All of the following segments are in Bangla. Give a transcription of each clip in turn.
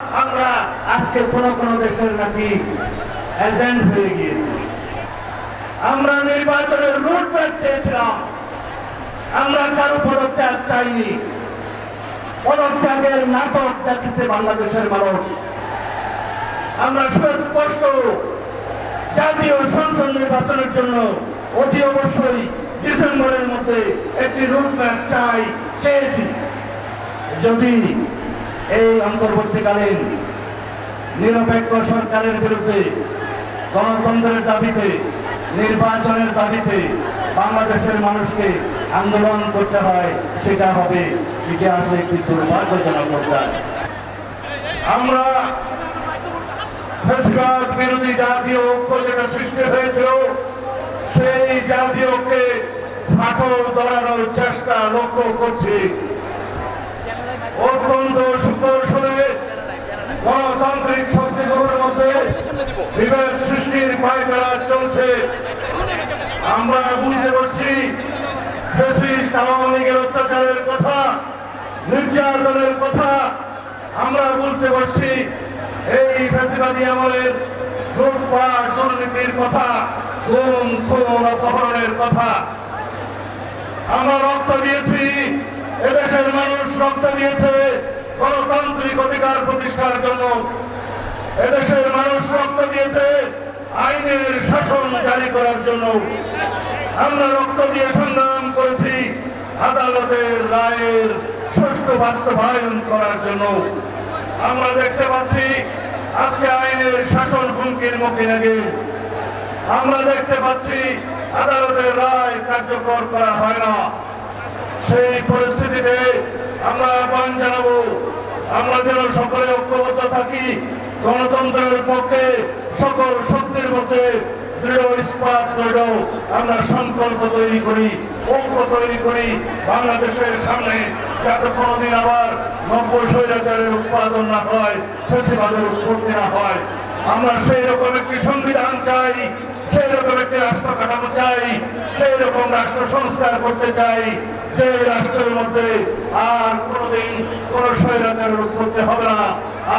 আমরা আজকে কোন কোন দেশের নাকি এজেন্ট হয়ে গিয়েছি। আমরা নির্বাচনের রুট ম্যাপ চেয়েছিলাম। আমরা কারও পদত্যাগ চাইনি। পদত্যাগের নাটক দেখেছে বাংলাদেশের মানুষ। আমরা সুস্পষ্ট জাতীয় সংসদ নির্বাচনের জন্য অতি অবশ্যই ডিসেম্বরের মধ্যে একটি রুট ম্যাপ চাই, চেয়েছি। যদি এই অন্তর্বর্তীকালীন নিরপেক্ষ সরকারের বিরুদ্ধে গণতন্ত্রের দাবিতে, নির্বাচনের দাবিতে বাংলাদেশের মানুষকে আন্দোলন করতে হয়, সেটা হবে ইতিহাসে একটি দুর্ভাগ্যজনক অধ্যায়। আমরা ফেসিবাদ বিরোধী জাতীয় ঐক্য যেটা সৃষ্টি হয়েছিল, সেই জাতীয় ঐক্যে ফাটল ধরানোর চেষ্টা লক্ষ্য করছি। অত্যন্ত সুকৌশলে গণতান্ত্রিক শক্তিগুলোর মধ্যে বিভেদ সৃষ্টির পায়তারা চলছে। আমরা বুঝতে পারছি ফেসিস্ট আওয়ামী লীগের অত্যাচারের কথা, নির্যাতনের কথা। আমরা বলতে পারছি এই ফেসিবাদী আমলের লুটপাট দুর্নীতির কথা, গুম, খুন অপহরণের কথা। আমরা রক্ত দিয়েছি এদেশের মানুষ রক্ত দিয়েছে গণতান্ত্রিক অধিকার প্রতিষ্ঠার জন্য। এদেশের মানুষ রক্ত দিয়েছে আইনের শাসন জারি করার জন্য। আমরা রক্ত দিয়ে সংগ্রাম করেছি আদালতের রায়ের সুষ্ঠু বাস্তবায়ন করার জন্য। আমরা দেখতে পাচ্ছি আজকে আইনের শাসন হুমকির মুখে নাকি আমরা দেখতে পাচ্ছি আদালতের রায় কার্যকর করা হয় না। সেই পরিস্থিতিতে আমরা আহ্বান জানাব, আমরা যেন সকলে ঐক্যবদ্ধ থাকি, গণতন্ত্রের পক্ষে সকল শক্তির মধ্যে দৃঢ় ইস্পাত দৃঢ় আমরা সংকল্প তৈরি করি, ঐক্য তৈরি করি, বাংলাদেশের সামনে যাতে কোনোদিন আবার নব্য স্বৈরাচারের উৎপাদন না হয়, ফেসিবাদের উৎপত্তি না হয়। আমরা সেই রকম একটি সংবিধান চাই সেই রকম একটি রাষ্ট্র কাঠামো চাই সেই রকম রাষ্ট্র সংস্কার করতে চাই যে রাষ্ট্রের মধ্যে আর কোনোদিন কোন স্বৈরাচারের উৎপত্তি হবে না,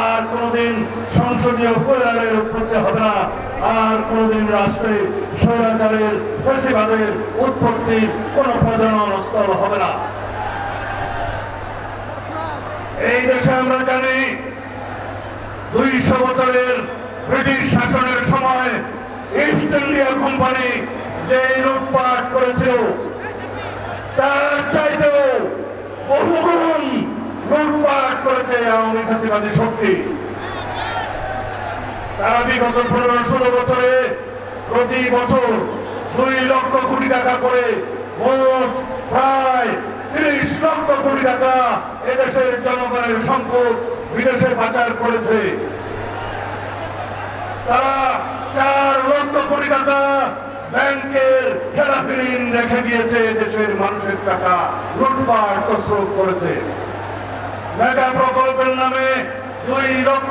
আর কোনোদিন সংসদীয় কৈরারের উৎপত্তি হবে না, আর কোনোদিন রাষ্ট্রে স্বৈরাচারের ফেসিবাদের উৎপত্তির কোনো প্রজনন স্থল হবে না। এই দেশে আমরা জানি, দুইশো বছরের ব্রিটিশ শাসনের সময় ইস্ট ইন্ডিয়া কোম্পানি যে লুটপাট করেছিল, তার চাইতেও বহুগুণ লুটপাট করেছে আওয়ামী ফাঁসিবাদী শক্তি। তারা বিগত পনেরো ষোলো বছরে প্রতি বছর দুই লক্ষ কোটি টাকা করে মোট প্রায় ত্রিশ লক্ষ কোটি টাকা এদেশের জনগণের সম্পদ বিদেশে পাচার করেছে। তারা চার লক্ষ টাকা ব্যাংকের ঋণ রেখে দিয়েছে দেশের মানুষের টাকা, লুটপাট তসরুপ করেছে। মেগা প্রকল্পের নামে দুই লক্ষ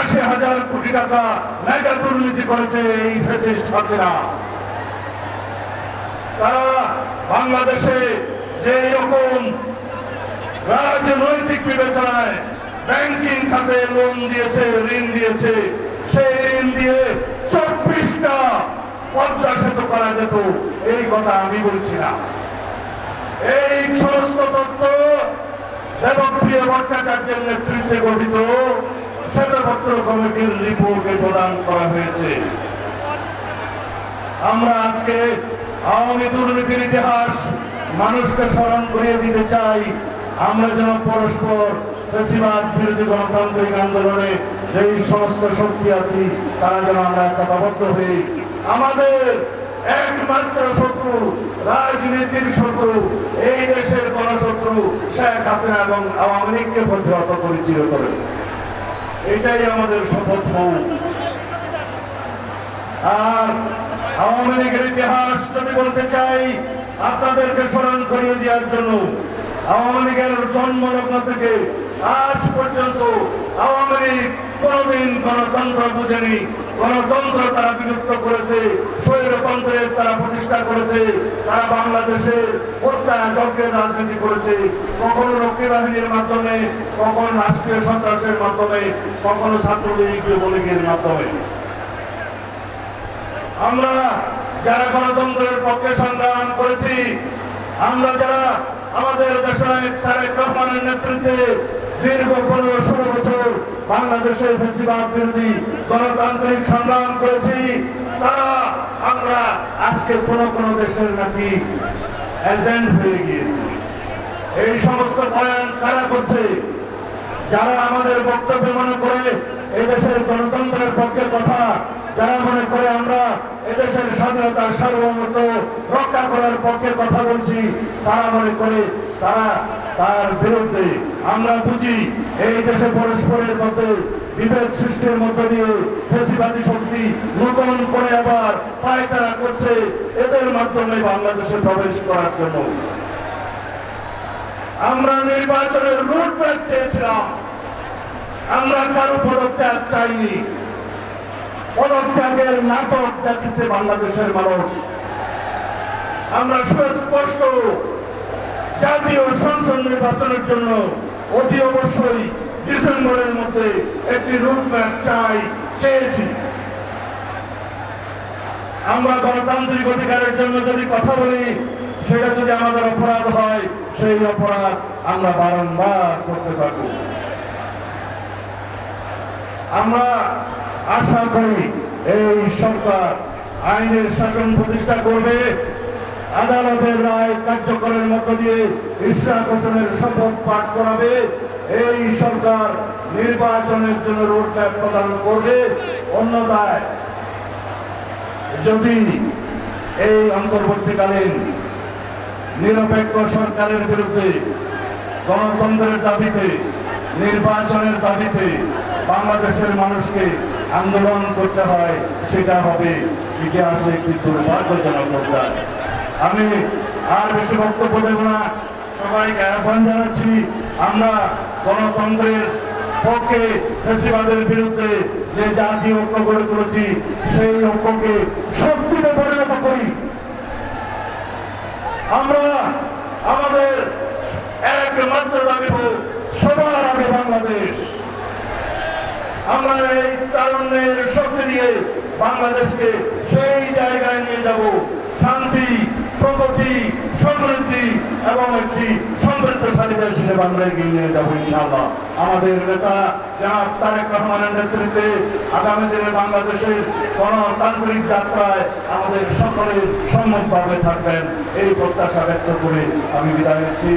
আশি হাজার কোটি টাকা মেগা দুর্নীতি করেছে এই ফেসিস্ট হাসিনা। তারা বাংলাদেশে যে রকম রাজনৈতিক বিবেচনায় ব্যাংকিং খাতে লোন দিয়েছে, ঋণ দিয়েছে, সেই ঋণ দিয়ে সেতু করা যেত, এই কথা আমি বলছি না। এই সমস্ত তথ্য দেবপ্রিয় ভট্টাচার্যের নেতৃত্বে গঠিত শ্বেতপত্র কমিটির রিপোর্টে প্রদান করা হয়েছে। আমরা আজকে আওয়ামী দুর্নীতির ইতিহাস মানুষকে স্মরণ করিয়ে দিতে চাই। আমরা যেন পরস্পর বেশিরভাগ বিরোধী গণতান্ত্রিক আন্দোলনে যেই সমস্ত শক্তি আছি, তারা যেন আমরা একতাবদ্ধ হই। আমাদের একমাত্র শত্রু, রাজনীতির শত্রু, এই দেশের গণশত্রু শেখ হাসিনা এবং আওয়ামী লীগকে প্রতিহত পরিচিত করে। এটাই আমাদের শপথ আর আওয়ামী লীগের ইতিহাস যদি বলতে চাই, আপনাদেরকে স্মরণ করিয়ে দেওয়ার জন্য আওয়ামী লীগের জন্মলগ্ন থেকে আজ পর্যন্ত আওয়ামী লীগ কোনদিন গণতন্ত্র বুঝেনি। গণতন্ত্র তারা বিলুপ্ত করেছে, স্বৈরতন্ত্রের তারা প্রতিষ্ঠা করেছে, তারা বাংলাদেশের হত্যা যজ্ঞের রাজনীতি করেছে। কখনো রক্ষী বাহিনীর মাধ্যমে, কখনো রাষ্ট্রীয় সন্ত্রাসের মাধ্যমে, কখনো ছাত্রলীগ যুবলীগের মাধ্যমে। আমরা যারা গণতন্ত্রের পক্ষে সংগ্রাম করেছি, আমরা যারা আমাদের দেশের তারেক রহমানের নেতৃত্বে দীর্ঘ পনেরো ষোলো বছর বাংলাদেশের বেশিরভাগ বিরোধী গণতান্ত্রিক সংগ্রাম করেছি তারা আমরা আজকে কোন কোন দেশের নাকি এজেন্ট হয়ে গিয়েছি। এই সমস্ত বয়ান কারা করছে? যারা আমাদের বক্তব্য মনে করে এদেশের গণতন্ত্রের পক্ষে কথা, যারা মনে করে আমরা এদেশের স্বাধীনতার সার্বভৌমত্ব রক্ষা করার পক্ষে কথা বলছি, তারা মনে করে তারা তার বিরুদ্ধে আমরা বুঝি এই দেশে পরস্পরের মধ্যে বিভেদ সৃষ্টির মধ্য দিয়ে ফেসিবাদী শক্তি নতুন করে আবার পায়তারা করছে। এদের মাধ্যমে বাংলাদেশে প্রবেশ করার জন্য। আমরা নির্বাচনের রুট ম্যাপ চেয়েছিলাম। আমরা কারও পদত্যাগ চাইনি। পদত্যাগের নাটক দেখিছে বাংলাদেশের মানুষ। আমরা সুস্পষ্ট জাতীয় সংসদ নির্বাচনের জন্য অতি অবশ্যই ডিসেম্বরের মধ্যে একটি রুট চাই, চেয়েছি। আমরা গণতান্ত্রিক অধিকারের জন্য যদি কথা বলি, সেটা যদি আমাদের অপরাধ হয়, সেই অপরাধ আমরা বারংবার করতে পারব। আমরা আশা করি এই সরকার আইনের শাসন প্রতিষ্ঠা করবে। আদালতের রায় কার্যকরের মধ্য দিয়ে ইসলাম হোসেনের শপথ পাঠ করাবে। এই সরকার নির্বাচনের জন্য রোডম্যাপ প্রদান করবে। অন্যথায় যদি এই অন্তর্বর্তীকালীন নিরপেক্ষ সরকারের বিরুদ্ধে গণতন্ত্রের দাবিতে, নির্বাচনের দাবিতে বাংলাদেশের মানুষকে আন্দোলন করতে হয়, সেটা হবে ইতিহাসে একটি দুর্ভাগ্যজনক অধ্যায়। আমি আর বেশি বক্তব্য দেব না। সবাইকে আহ্বান জানাচ্ছি, আমরা গণতন্ত্রের পক্ষে ফেসিবাদের বিরুদ্ধে যে জাতীয় ঐক্য গড়ে তুলেছি, সেই ঐক্যকে শক্তিতে পরিণত করি। আমরা আমাদের একমাত্র দাবি সবার আগে বাংলাদেশ। আমরা এই তারুণ্যের শক্তি দিয়ে বাংলাদেশকে সেই জায়গায় নিয়ে যাব, শান্তি প্রগতি সমৃদ্ধি এবং একটি সমৃদ্ধশালী দেশ হিসেবে আমরা এগিয়ে নিয়ে যাব ইনশাআল্লাহ। আমাদের নেতা জনাব তারেক রহমানের নেতৃত্বে আগামী দিনে বাংলাদেশের গণতান্ত্রিক যাত্রায় আমাদের সকলের সম্মুখভাবে থাকবেন। এই প্রত্যাশা ব্যক্ত করে আমি বিদায় নিচ্ছি।